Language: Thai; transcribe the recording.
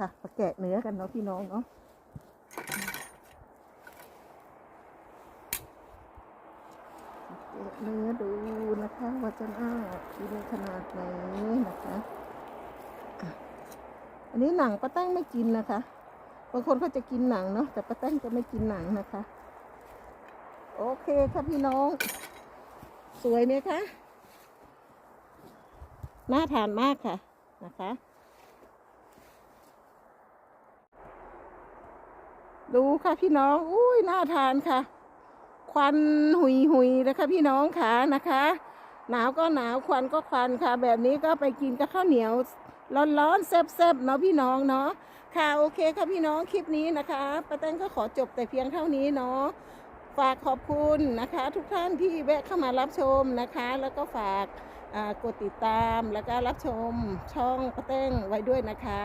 ค่ะมาแกะเนื้อกันเนาะพี่น้องเนาะเนื้อดูนะคะว่าจะน่ากินขนาดไหนนะคะอะอันนี้หนังป้าแต้งไม่กินนะคะบางคนเขาจะกินหนังเนาะแต่ป้าแต้งจะไม่กินหนังนะคะ โอเคค่ะพี่น้อง สวยไหมคะน่าทานมากค่ะนะคะ ดูค่ะพี่น้อง อุ้ยน่าทานค่ะ ควันหุยหุยเลยค่ะพี่น้องค่ะนะคะ หนาวก็หนาวควันก็ควันค่ะ แบบนี้ก็ไปกินกับข้าวเหนียว ร้อนๆแซ่บๆเนาะพี่น้องเนาะค่ะโอเคค่ะพี่น้องคลิปนี้นะคะป้าแตงก็ขอจบแต่เพียงเท่านี้เนาะฝากขอบคุณนะคะ ทุกท่านที่แวะเข้ามารับชมนะคะ แล้วก็ฝากกดติดตามแล้วก็รับชมช่องป้าแตงไว้ด้วยนะคะ